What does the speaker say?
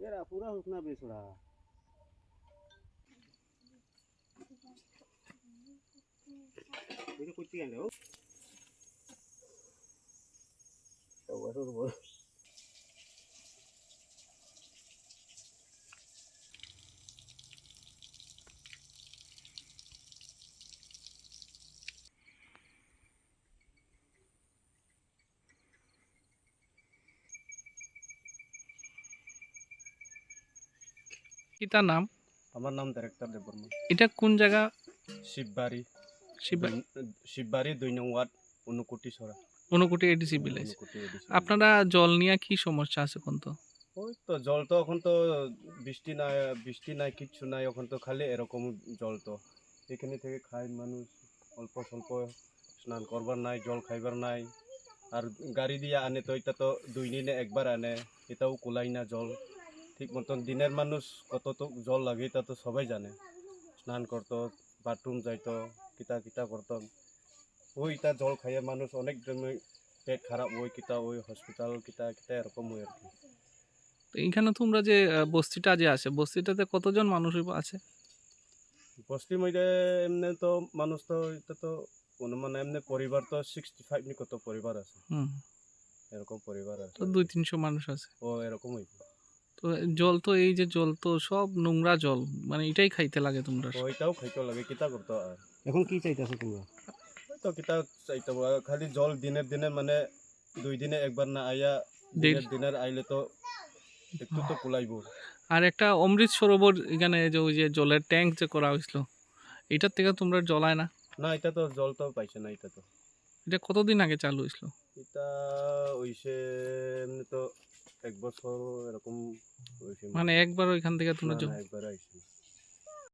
এরা পুরা হোক না বেসড়া এটা করতে গেল কি তার নাম? আমার নাম ডাইরেক্টর দেববর্মা এটা কোন জায়গা? শিববাড়ি। শিবা দুই- শিববাড়ি দুই নং ওয়ার্ড অনুকুটি সরা ঊনকোটি এডিসি ভিলেজ। আপনারা জল নিয়ে কি সমস্যা আছে এখন তো? ওই তো জল তো এখন তো বৃষ্টি নাই বৃষ্টি নাই কিচ্ছু নাই এখন তো খালি এরকম জল তো। এখানে থেকে খায় মানুষ অল্প স্বল্প স্নান করবার নাই জল খাইবার নাই। আর গাড়ি দিয়ে আনে তো এটা তো দুই দিনে একবার আনে এটাও কুলাই না জল। ঠিক মতন দিনের মানুষ কত তো জল লাগে এটা তো সবাই জানে। স্নান করতো বাথরুম যাইতো কিতা কিতা করতো। ওই এটা জল খাইয়ে মানুষ অনেক পেট খারাপ ওই কিতা ওই হসপিটাল কিতা কিতা এরকম হয় আর কি। তো এইখানে তোমরা যে বস্তিটা যে আছে বস্তিটাতে কতজন মানুষ আছে? বস্তির মধ্যে এমনি তো মানুষ তো এটা তো অনুমান এমনি পরিবার তো সিক্সটি ফাইভ নি কত পরিবার আছে। এরকম পরিবার আছে। তো দুই তিনশো মানুষ আছে। ও এরকম হইব। তো জল তো এই যে জল তো সব নোংরা জল মানে এটাই খাইতে লাগে তোমরা। ওইটাও খাইতে লাগে কিতা করতো আর এখন কি চাইতেছো তোমরা? তো কিতা চাইতে খালি জল দিনের দিনে মানে দুই দিনে একবার না আইয়া দেড়- দিনের দিনের আইলে তো একটু তো কুলাইব। আর একটা অমৃত সরোবর এখানে যে ওই যে জলের ট্যাঙ্ক যে করা হয়েছিল এটার থেকে তোমরা জলায় না? না এটা তো জল তো পাইছে না এটা তো। এটা কতদিন আগে চালু হয়েছিল? এটা এমনি তো এক বছর এরকম মানে একবার ওইখান থেকে তোমরা একবার আইছে